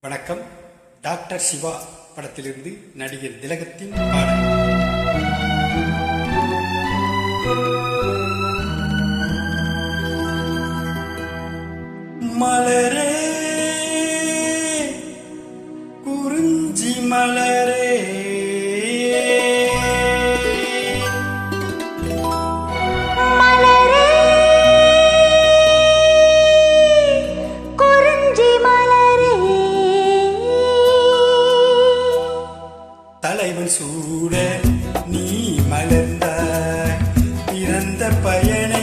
வணக்கம். டாக்டர் சிவா படத்திலிருந்து நடிகர் திலகத்தின் பாடல். மலரே குறிஞ்சி மலரே. தலைவன் சூட நீ மலர்ந்தாய். பிறந்த பயனை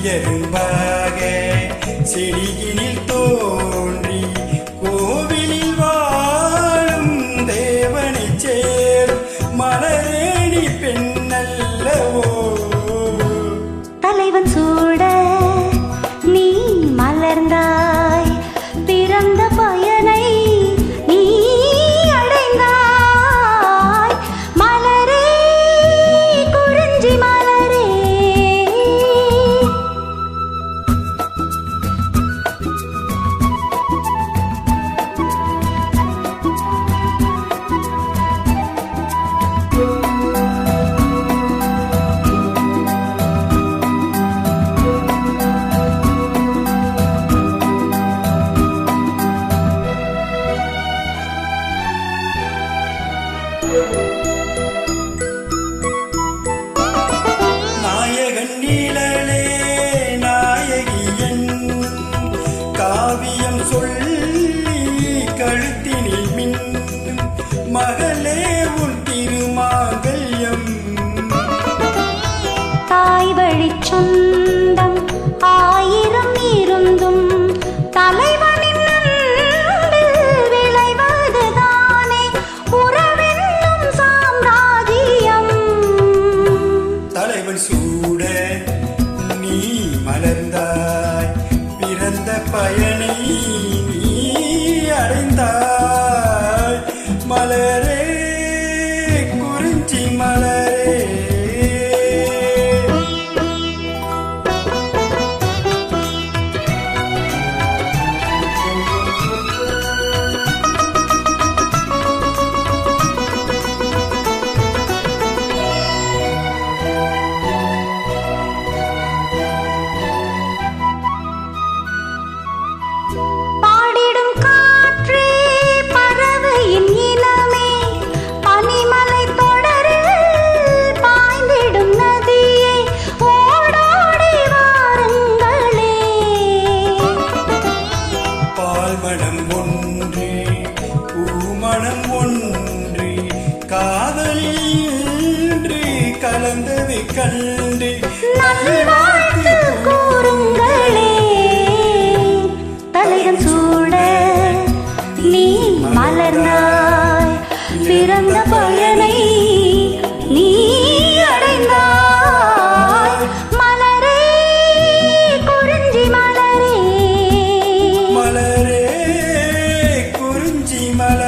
கொடியரும்பாக செடியினில் தோன்றி கோவிலில் வாழும் தேவனை செய் மகளே உன் திருமாங்கல்யம். தாய் வழிச் சொந்தம் ஆயிரம் இருந்தும் தலைவனின் விளைவதுதானே உறவென்னும் சாம்ராஜ்யம். தலைவன் சூட நீ மலர்ந்தாய் பிறந்த பயனை இன்று கலந்தது கண்டு நல்வாழ்த்து கூறுங்களே. தலைவன் சூட நீ மலர்ந்தாய். பிறந்த பயனை நீ அடைந்தாய். மலரே குறிஞ்சி மலரே. மலரே குறிஞ்சி மலரே.